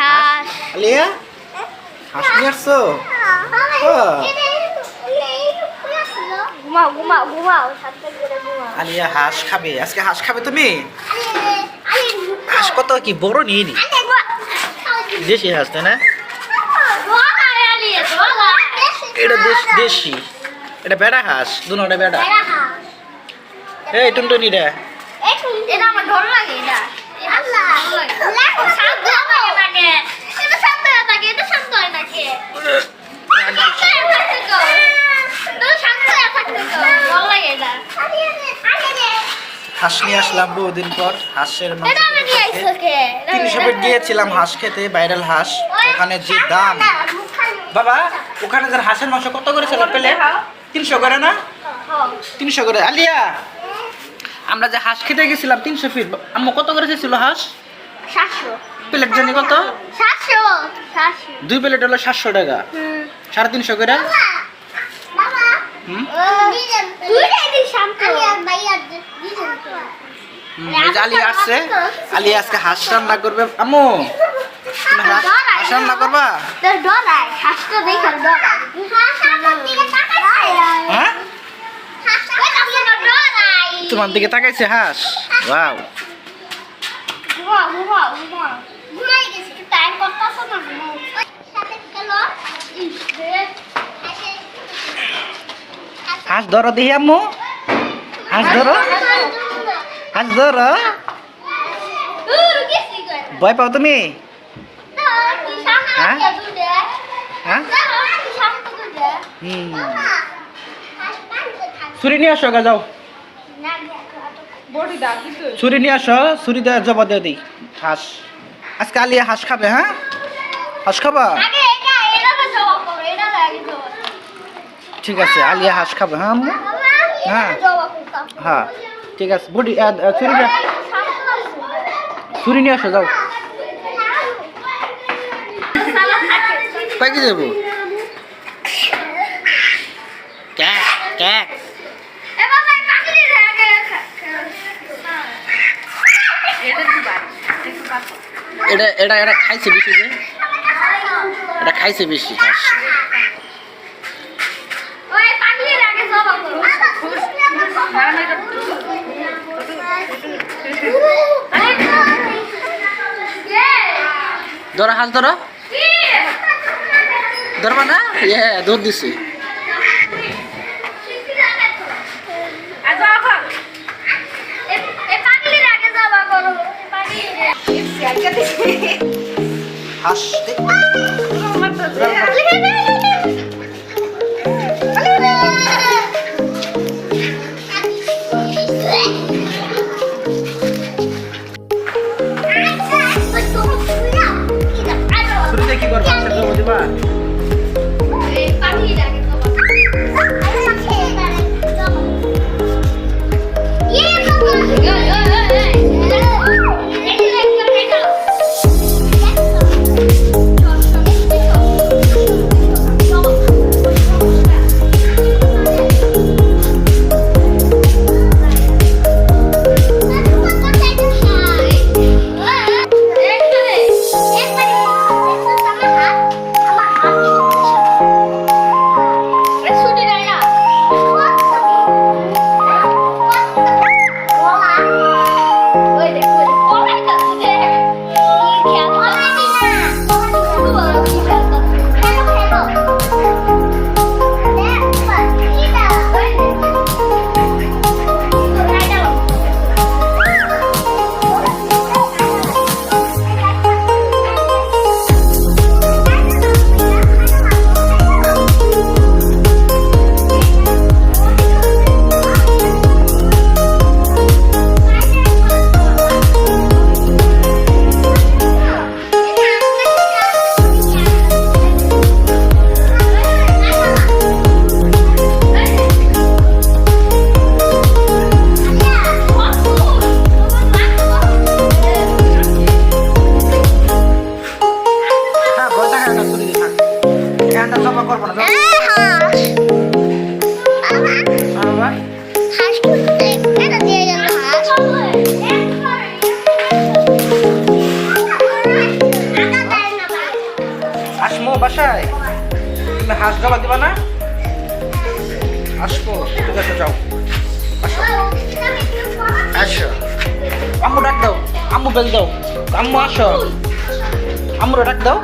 হাঁস আলিয়া হাঁস নিয়ে আসছো। ঘুমাও ঘুমাও ঘুমাও সাতটা করে ঘুমাও। আলিয়া হাঁস খাবে। আজকে হাঁস খাবে তুমি? হাঁস কত কি বড় নিয়ে নি? দেশি হাঁস তাই না? এটা দেশ দেশি। এটা বেড়া হাঁস দুনোটা বেড়া। এই টুনটুনি রে এটা আমার লাগে এটা। আল্লাহ। হাঁস নিয়ে আসলাম বহুদিন পর হাঁসের তিনশো ফিট গিয়েছিলাম হাঁস খেতে ভাইরাল হাঁস। ওখানে যে দাম। বাবা ওখানে যার হাঁসের মাংস কত করে ছিল পেলে তিনশো করে না? তিনশো করে। আলিয়া আমরা যে হাঁস খেতে গেছিলাম তিনশো ফিট। আম্মু কত করে ছিল হাঁস? সাতশো। প্লেট জানি কত? সাতশো। দুই প্লেট হলো সাতশো টাকা। সাড়ে তিনশো করে? আসছে। আজকে হাঁস রান্না করবে। হাঁস রান্না করবা? তোর ডরায়। হাঁসটা দেখে ডরায়। হ্যাঁ? তোমার দিকে তাকাইছে হাঁস? ওয়াও ঘুমাও ঘুমাও ঘুমাই গেছি টাইম করতেছ না ঘুমাও সাথে খেলো ইস রে হাঁস ধরো দেখি আম্মু। হাঁস ধরো। হাঁস ধরো। ভয় পাও তুমি? হ্যাঁ? হ্যাঁ? হুম। ছুরি নিয়ে আসো যাও। ছুরি নিয়ে আসো ছুরি দেওয়া জবা দিয়ে দিই। হাঁস। আজকে আলিয়া হাঁস খাবে হ্যাঁ? হাঁস খাবা? ঠিক আছে আলিয়া হাঁস খাবে হ্যাঁ হ্যাঁ। হ্যাঁ ঠিক আছে বুড়ি ছুরি নিয়ে ছুরি নিয়ে আসো যাও। পাইকে যাব? ক্যাক ক্যাক। এটা এটা এটা খাইছে বেশি যে। এটা খাইছে বেশি ধরো, হাঁস, ধরো। ধরবা না? ইয়ে দুধ দিছি। হাঁস ছুরিতে করব না আসমো বাসায়? তুমি হাঁস গলা দিবা না? আসব ঠিক আছে, যাও। আসো। আম্মু ডাক দাও। আম্মু বেল দাও। আম্মু আসো। আম্মুরা ডাক দাও।